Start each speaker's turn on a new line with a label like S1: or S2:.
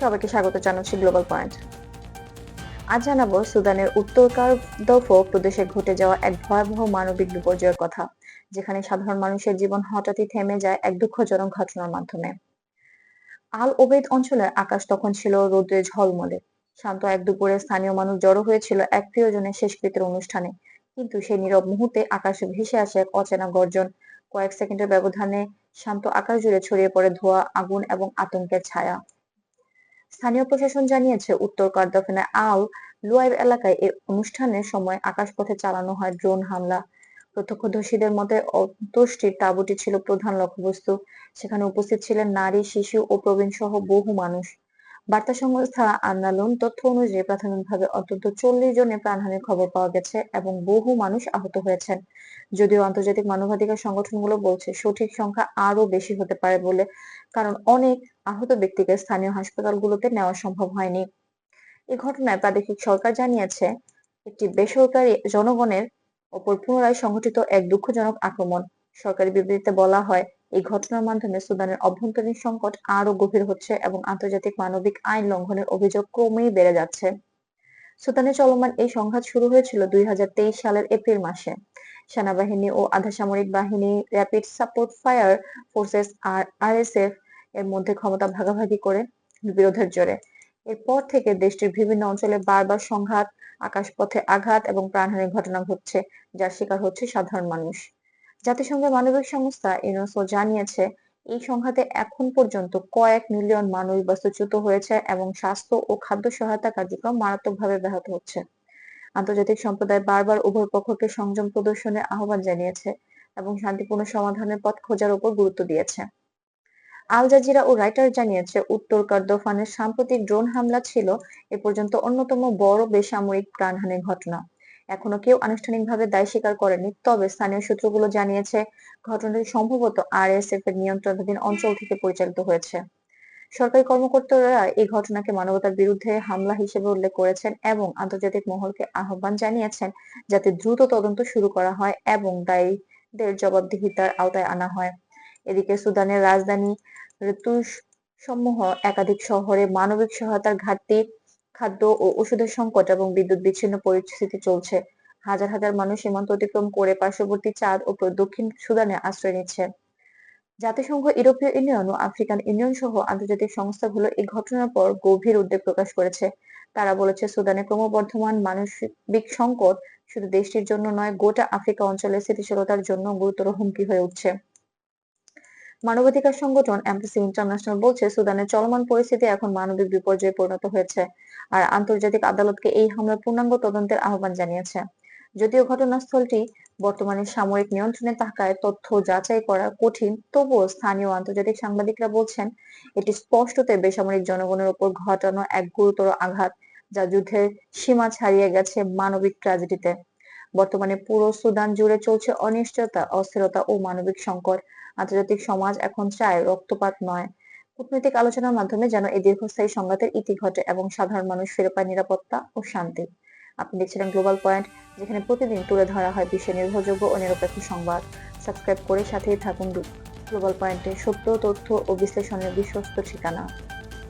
S1: সবাইকে স্বাগত জানাচ্ছি গ্লোবাল পয়েন্ট আজ জানাব সুদানের উত্তর কার্দফো প্রদেশে ঘটে যাওয়া এক ভয়াবহ মানবিক বিপর্যয়ের কথা, যেখানে সাধারণ মানুষের জীবন হঠাৎই থেমে যায় এক দুঃখজনক ঘটনার মাধ্যমে। আল ওবেদ অঞ্চলের আকাশ তখন ছিল রোদে ঝলমলে। শান্ত এক দুপুরে স্থানীয় মানুষ জড়ো হয়েছিল এক প্রিয়জনের শেষকৃতের অনুষ্ঠানে। কিন্তু সেই নীরব মুহূর্তে আকাশে ভেসে আসে এক অচেনা গর্জন। কয়েক সেকেন্ডের ব্যবধানে শান্ত আকাশ জুড়ে ছড়িয়ে পড়ে ধোঁয়া, আগুন এবং আতঙ্কের ছায়া। স্থানীয় প্রশাসন জানিয়েছে, উত্তর কার্দাফেনের আল লুয়াইব এলাকায় এই অনুষ্ঠানের সময় আকাশপথে চালানো হয় ড্রোন হামলা। প্রত্যক্ষদর্শীদের মতে অন্তুষ্টির তাঁবুটি ছিল প্রধান লক্ষ্যবস্তু। সেখানে উপস্থিত ছিলেন নারী, শিশু ও প্রবীণ সহ বহু মানুষ। বার্তা সংস্থা আন্দালুন তথ্য অনুযায়ী প্রাথমিকভাবে অন্তত চল্লিশ জনের প্রাণহানির খবর পাওয়া গেছে এবং বহু মানুষ আহত হয়েছেন। যদিও আন্তর্জাতিক মানবাধিকার সংগঠনগুলো বলছে সঠিক সংখ্যা আরও বেশি হতে পারে বলে, কারণ অনেক আহত ব্যক্তিকে স্থানীয় হাসপাতালগুলোতে নেওয়া সম্ভব হয়নি। এ ঘটনায় প্রাদেশিক সরকার জানিয়েছে, একটি বেসরকারি জনগণের ওপর পুনরায় সংঘটিত এক দুঃখজনক আক্রমণ। সরকারি বিবৃতিতে বলা হয় এই ঘটনার মাধ্যমে সুদানের অভ্যন্তরীণ সংকট আরও গভীর হচ্ছে এবং আন্তর্জাতিক মানবিক আইন লঙ্ঘনের অভিযোগ ক্রমেই বেড়ে যাচ্ছে। সুদানে চলমান এই সংঘাত শুরু হয়েছিল দুই হাজার তেইশ সালের এপ্রিল মাসে। সেনাবাহিনী ও আধা সামরিক বাহিনী র্যাপিড সাপোর্ট ফায়ার ফোর্সেস আর আরএসএফ এর মধ্যে ক্ষমতা ভাগাভাগি করে বিরোধের জোরে। এরপর থেকে দেশটির বিভিন্ন অঞ্চলে বারবার সংঘাত, আকাশপথে আঘাত এবং প্রাণহানির ঘটনা ঘটছে, যার শিকার হচ্ছে সাধারণ মানুষ। জাতিসংঘের মানবিক সংস্থা ইউনেস্কো জানিয়েছে, এই সংঘাতে এখন পর্যন্ত কয়েক মিলিয়ন মানুষ বাস্তুচ্যুত হয়েছে এবং স্বাস্থ্য ও খাদ্য সহায়তা কার্যক্রম মারাত্মকভাবে ব্যাহত হচ্ছে। আন্তর্জাতিক সম্প্রদায় বারবার উভয় পক্ষকে সংযম প্রদর্শনের আহ্বান জানিয়েছে এবং শান্তিপূর্ণ সমাধানের পথ খোঁজার উপর গুরুত্ব দিয়েছে। আল জাজিরা ও রাইটার জানিয়েছে, উত্তর কর্দোফানের সাম্প্রতিক ড্রোন হামলা ছিল এ পর্যন্ত অন্যতম বড় বেসামরিক প্রাণহানির ঘটনা। এখনও কেউ আনুষ্ঠানিকভাবে দায় স্বীকার করেনি। তবে স্থানীয় সূত্রগুলো জানিয়েছে, ঘটনাটি সম্ভবত আরএসএফ এর নিয়ন্ত্রণাধীন অঞ্চল থেকে পরিচালিত হয়েছে। সরকারি কর্মকর্তারা এই ঘটনাকে মানবতার বিরুদ্ধে হামলা হিসেবে উল্লেখ করেছেন এবং আন্তর্জাতিক মহলকে আহ্বান জানিয়েছেন যাতে দ্রুত তদন্ত শুরু করা হয় এবং দায়ীদের জবাবদিহিতার আওতায় আনা হয়। এদিকে সুদানের রাজধানী ঋতুস সমূহ একাধিক শহরে মানবিক সহায়তার ঘাটতি খাদ্য ও ওষুধের সংকট এবং বিদ্যুৎ বিচ্ছিন্ন পরিস্থিতি চলছে। হাজার হাজার মানুষ সীমান্ত অতিক্রম করে পার্শ্ববর্তী চাঁদ ও দক্ষিণ সুদানে আশ্রয় নিচ্ছে। জাতিসংঘ, ইউরোপীয় ইউনিয়ন ও আফ্রিকান ইউনিয়ন সহ আন্তর্জাতিক সংস্থাগুলো এই ঘটনার পর গভীর উদ্বেগ প্রকাশ করেছে। তারা বলেছে, সুদানে ক্রমবর্ধমান মানবিক সংকট শুধু দেশটির জন্য নয়, গোটা আফ্রিকা অঞ্চলের স্থিতিশীলতার জন্য গুরুতর হুমকি হয়ে উঠছে। মানবাধিকার সংগঠন অ্যামনেস্টি ইন্টারন্যাশনাল বলছে, সুদানের চলমান পরিস্থিতি এখন মানবিক বিপর্যয়ে পরিণত হয়েছে আর আন্তর্জাতিক আদালতকে এই হামলার পূর্ণাঙ্গ তদন্তের আহ্বান জানিয়েছে। যদিও ঘটনাস্থলটি বর্তমানে সামরিক নিয়ন্ত্রণে থাকায় তথ্য যাচাই করা কঠিন, তবুও স্থানীয় আন্তর্জাতিক সাংবাদিকরা বলছেন, এটি স্পষ্টতে বেসামরিক জনগণের উপর ঘটানো এক গুরুতর আঘাত, যা যুদ্ধের সীমা ছাড়িয়ে গেছে মানবিক ট্র্যাজেডিতে। বর্তমানে পুরো সুদান জুড়ে চলছে অনিশ্চয়তা, অস্থিরতা ও মানবিক সংকট। আন্তর্জাতিক সমাজ এখন চায় রক্তপাত নয়। কূটনৈতিক আলোচনার মাধ্যমে যেন এই দীর্ঘস্থায়ী সংঘাতের ইতি ঘটে এবং সাধারণ মানুষ ফিরে পায় নিরাপত্তা ও শান্তি। আপনি দেখছিলেন গ্লোবাল পয়েন্ট যেখানে প্রতিদিন তুলে ধরা হয় বিশ্বের নির্ভরযোগ্য ও নিরপেক্ষ সংবাদ। সাবস্ক্রাইব করে সাথেই থাকুন গ্লোবাল পয়েন্টে সত্য, তথ্য ও বিশ্লেষণের বিশ্বস্ত ঠিকানা।